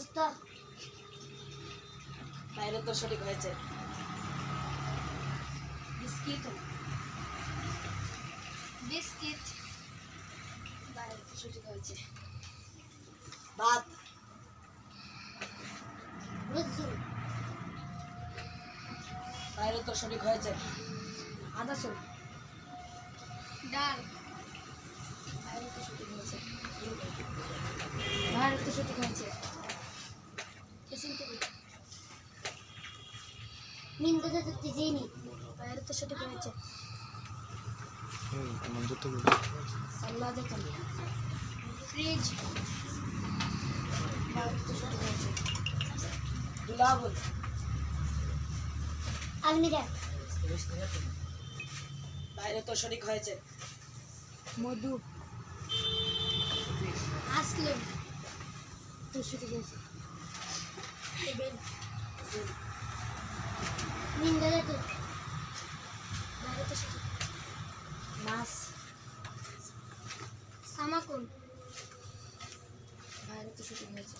দোস্ত বাইরে তো সঠিক হয়েছে। বিস্কিট। বিস্কিট। বাইরে তো সঠিক হয়েছে। ভাত। রসুন। বাইরে তো সঠিক হয়েছে। আদা ডাল। তো চিনি বাইরে তো সঠিক হয়েছে দেখুন ফ্রিজ বাইরে তো সঠিক হয়েছে? গুলাবুল আলমিরা। বাইরে তো সঠিক হয়েছে। মধু। আসলে তো সঠিক হয়েছে টেবিল নিন্দা তো বাইরে তো সঠিক মাছ। সামাকুন। বাইরে তো সঠিক হয়েছে